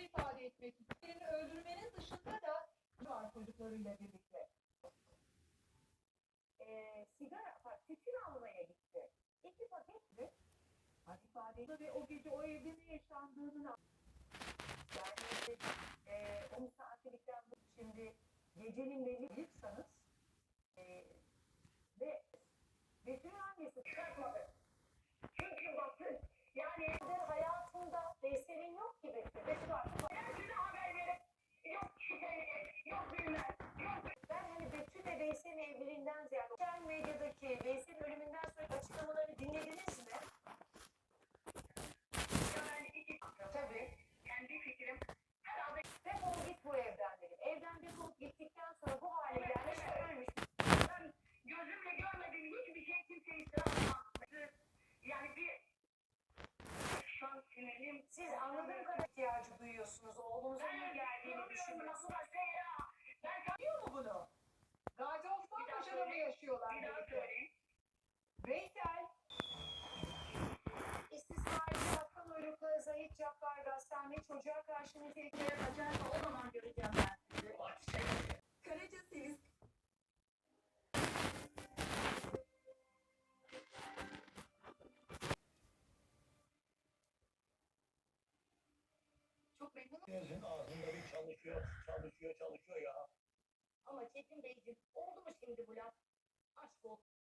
duygularını ifade etmek, birini öldürmenin dışında da var çocuklarıyla birlikte. E, sigara, tütün almaya gitti. İki paket mi? ifade ve o gece o evde ne yaşandığını yani e, 10 saatlikten şimdi gecenin belli bilirsanız sinirim. Siz anladığım kadar ihtiyacı duyuyorsunuz. Oğlunuzun iyi geldiğini düşünüyorsunuz. Ben tanıyor mu bunu? Gazi Osman Paşa'da mı yaşıyorlar? Bir daha söyleyeyim. Veysel. İstisnai hakkın uyruklu Zahit Cabbar Gastane çocuğa karşı niteliklere kaçarsa çok memnunum ağzında bir çalışıyor, çalışıyor, çalışıyor ya. Ama Çetin Beyciğim oldu mu şimdi bu laf? Aşk olsun.